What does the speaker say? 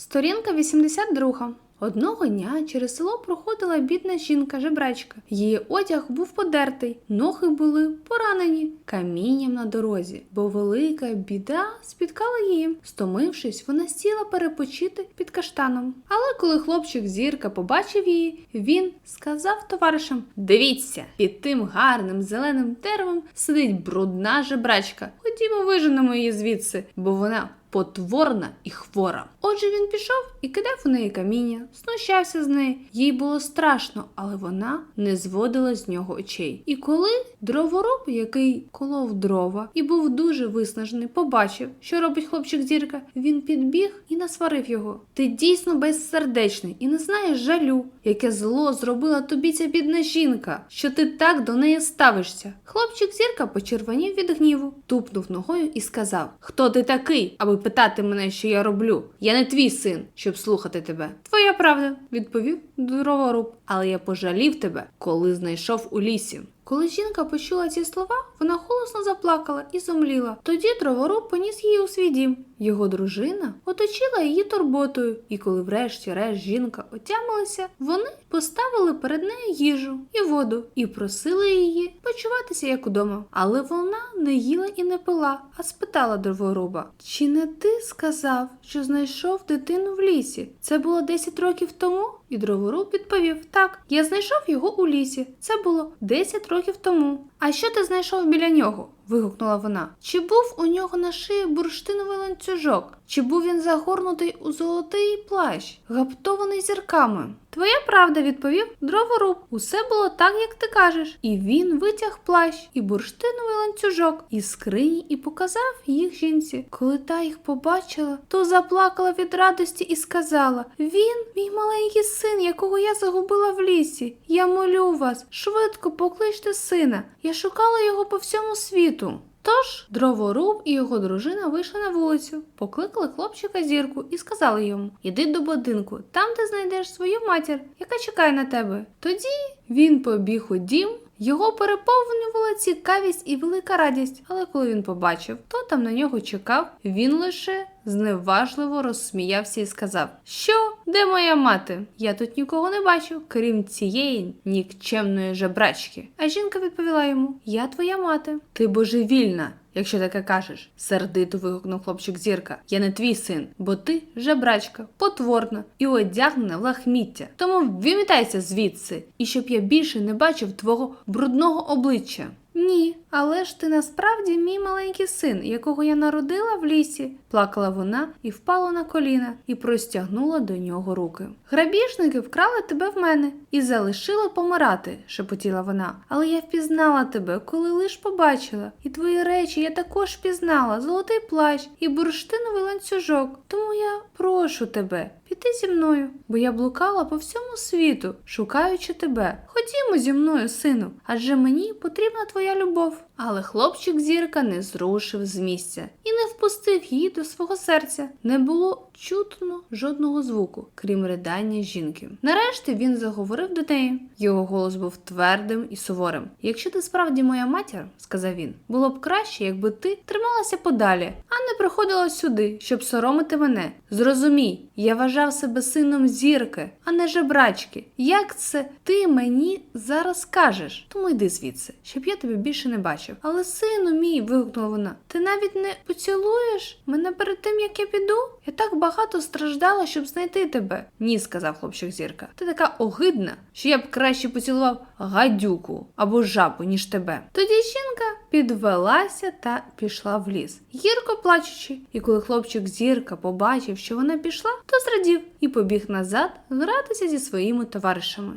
Сторінка 82. Одного дня через село проходила бідна жінка жебрачка. Її одяг був подертий, ноги були поранені камінням на дорозі, бо велика біда спіткала її. Стомившись, вона сіла перепочити під каштаном. Але коли хлопчик зірка побачив її, він сказав товаришам: Дивіться, під тим гарним зеленим деревом сидить брудна жебрачка. Ходімо, виженемо її звідси, бо вона потворна і хвора. Отже, він пішов і кидав у неї каміння, знущався з неї. Їй було страшно, але вона не зводила з нього очей. І коли дроворуб, який колов дрова і був дуже виснажений, побачив, що робить хлопчик зірка, він підбіг і насварив його. Ти дійсно безсердечний і не знаєш жалю, яке зло зробила тобі ця бідна жінка, що ти так до неї ставишся. Хлопчик зірка почервонів від гніву, тупнув ногою і сказав: Хто ти такий, аби питати мене, що я роблю? Я не твій син, щоб слухати тебе. Правда, відповів дроворуб, але я пожалів тебе, коли знайшов у лісі. Коли жінка почула ці слова, вона голосно заплакала і зомліла. Тоді дроворуб поніс її у свій дім. Його дружина оточила її турботою, і коли врешті-решт жінка отямилася, вони поставили перед нею їжу і воду і просили її почуватися як удома. Але вона не їла і не пила, а спитала дроворуба: Чи не ти сказав, що знайшов дитину в лісі? Це було 10 років тому? І дроворуб відповів: Так, я знайшов його у лісі. Це було 10 років тому. А що ти знайшов біля нього? вигукнула вона. Чи був у нього на шиї бурштиновий ланцюжок? Чи був він загорнутий у золотий плащ, гаптований зірками? Твоя правда, відповів дроворуб. Усе було так, як ти кажеш. І він витяг плащ і бурштиновий ланцюжок із скрині і показав їх жінці. Коли та їх побачила, то заплакала від радості і сказала: Він, мій маленький син, якого я загубила в лісі. Я молю вас, швидко покличте сина. Я шукала його по всьому світу. Тож дроворуб і його дружина вийшли на вулицю, покликали хлопчика зірку і сказали йому: Іди до будинку, там ти знайдеш свою матір, яка чекає на тебе. Тоді він побіг у дім. Його переповнювала цікавість і велика радість, але коли він побачив, хто там на нього чекав, він лише зневажливо розсміявся і сказав: Що, де моя мати? Я тут нікого не бачу, крім цієї нікчемної жебрачки. А жінка відповіла йому: Я твоя мати. Ти божевільна. Якщо таке кажеш, сердито вигукнув хлопчик зірка. Я не твій син, бо ти жебрачка, потворна і одягнена в лахміття. Тому вимітайся звідси, і щоб я більше не бачив твого брудного обличчя. Ні, але ж ти насправді мій маленький син, якого я народила в лісі, плакала вона і впала на коліна і простягнула до нього руки. Грабіжники вкрали тебе в мене і залишили помирати, шепотіла вона. Але я впізнала тебе, коли лиш побачила, і твої речі я також впізнала золотий плащ і бурштиновий ланцюжок. Тому я прошу тебе. Піти зі мною, бо я блукала по всьому світу, шукаючи тебе. Ходімо зі мною, сину, адже мені потрібна твоя любов. Але хлопчик зірка не зрушив з місця і не впустив її до свого серця. Не було чутно жодного звуку, крім ридання жінки. Нарешті він заговорив до неї. Його голос був твердим і суворим. Якщо ти справді моя матір, сказав він, було б краще, якби ти трималася подалі, а не приходила сюди, щоб соромити мене. Зрозумій, я вважав себе сином зірки, а не жебрачки. Як це ти мені зараз кажеш? Тому йди звідси, щоб я тебе більше не бачив. Але сину мій, вигукнула вона, ти навіть не поцілуєш мене перед тим, як я піду? Я так багато страждала, щоб знайти тебе. Ні, сказав хлопчик зірка. Ти така огидна, що я б краще поцілував гадюку або жабу, ніж тебе. Тоді жінка підвелася та пішла в ліс, гірко плачучи. І коли хлопчик зірка побачив, що вона пішла, то зрадів і побіг назад гратися зі своїми товаришами.